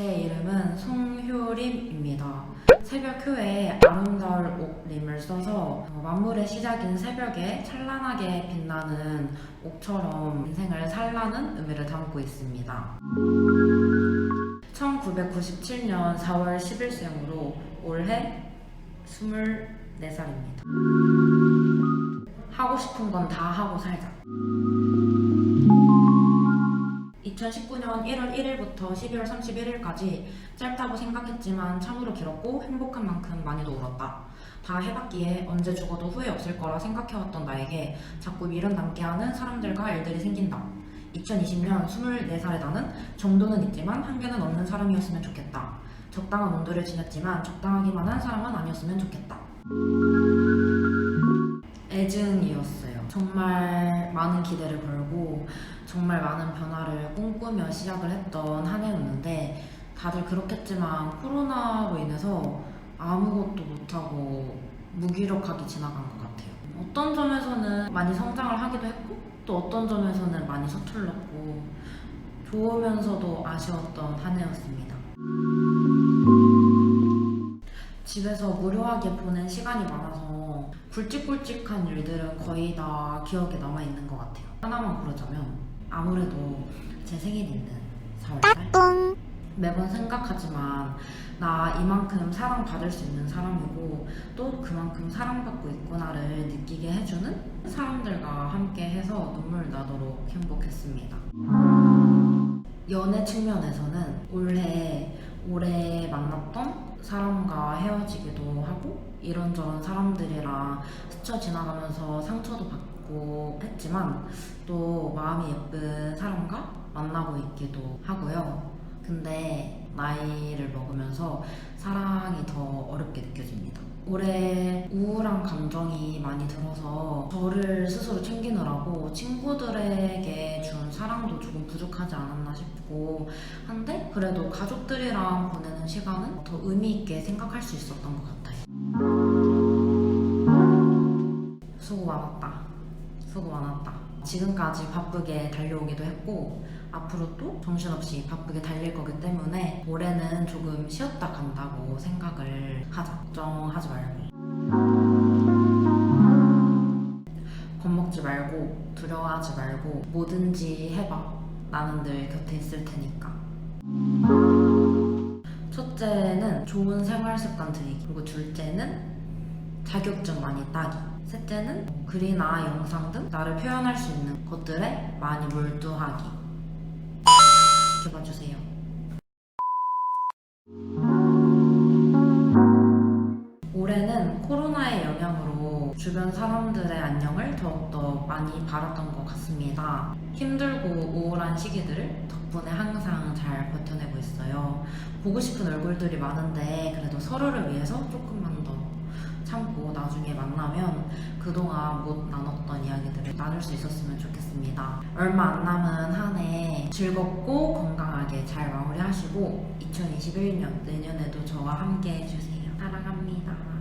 제 이름은 송효림입니다. 새벽 후에 아름다울 옥림을 써서 어, 만물의 시작인 새벽에 찬란하게 빛나는 옥처럼 인생을 살라는 의미를 담고 있습니다. 1997년 4월 10일생으로 올해 24살입니다. 하고 싶은 건 다 하고 살자. 2019년 1월 1일부터 12월 31일까지 짧다고 생각했지만 참으로 길었고 행복한 만큼 많이도 울었다. 다 해봤기에 언제 죽어도 후회 없을 거라 생각해왔던 나에게 자꾸 미련 남게 하는 사람들과 일들이 생긴다. 2020년 24살의 나는 정도는 있지만 한계는 없는 사람이었으면 좋겠다. 적당한 온도를 지녔지만 적당하기만 한 사람은 아니었으면 좋겠다. 애증이었어요. 정말 많은 기대를 걸고 정말 많은 변화를 꿈꾸며 시작을 했던 한 해였는데 다들 그렇겠지만 코로나로 인해서 아무것도 못하고 무기력하게 지나간 것 같아요. 어떤 점에서는 많이 성장을 하기도 했고 또 어떤 점에서는 많이 서툴렀고 좋으면서도 아쉬웠던 한 해였습니다. 집에서 무료하게 보낸 시간이 많아서 굵직굵직한 일들은 거의 다 기억에 남아 있는 것 같아요. 하나만 고르자면 아무래도 제 생일이 있는 4월달 매번 생각하지만 나 이만큼 사랑받을 수 있는 사람이고 또 그만큼 사랑받고 있구나를 느끼게 해주는 사람들과 함께 해서 눈물 나도록 행복했습니다. 연애 측면에서는 올해 올해 만났던 사람과 헤어지기도 하고 이런저런 사람들이랑 스쳐 지나가면서 상처도 받고 했지만 또 마음이 예쁜 사람과 만나고 있기도 하고요. 근데 나이를 먹으면서 사랑이 더 어렵게 느껴집니다. 올해 우울한 감정이 많이 들어서 저를 스스로 챙기느라고 친구들에게 준 부족하지 않았나 싶고 한데 그래도 가족들이랑 보내는 시간은 더 의미 있게 생각할 수 있었던 것 같아요. 수고 많았다. 수고 많았다. 지금까지 바쁘게 달려오기도 했고 앞으로 또 정신없이 바쁘게 달릴 거기 때문에 올해는 조금 쉬었다 간다고 생각을 하자. 걱정하지 말고. 겁먹지 말고 두려워하지 말고 뭐든지 해봐. 나는 늘 곁에 있을 테니까. 첫째는 좋은 생활 습관 들이기. 그리고 둘째는 자격증 많이 따기. 셋째는 글이나 영상 등 나를 표현할 수 있는 것들에 많이 몰두하기. 주변 사람들의 안녕을 더욱더 많이 바랐던 것 같습니다. 힘들고 우울한 시기들을 덕분에 항상 잘 버텨내고 있어요. 보고 싶은 얼굴들이 많은데 그래도 서로를 위해서 조금만 더 참고 나중에 만나면 그동안 못 나눴던 이야기들을 나눌 수 있었으면 좋겠습니다. 얼마 안 남은 한 해 즐겁고 건강하게 잘 마무리하시고 2021년 내년에도 저와 함께 해주세요. 사랑합니다.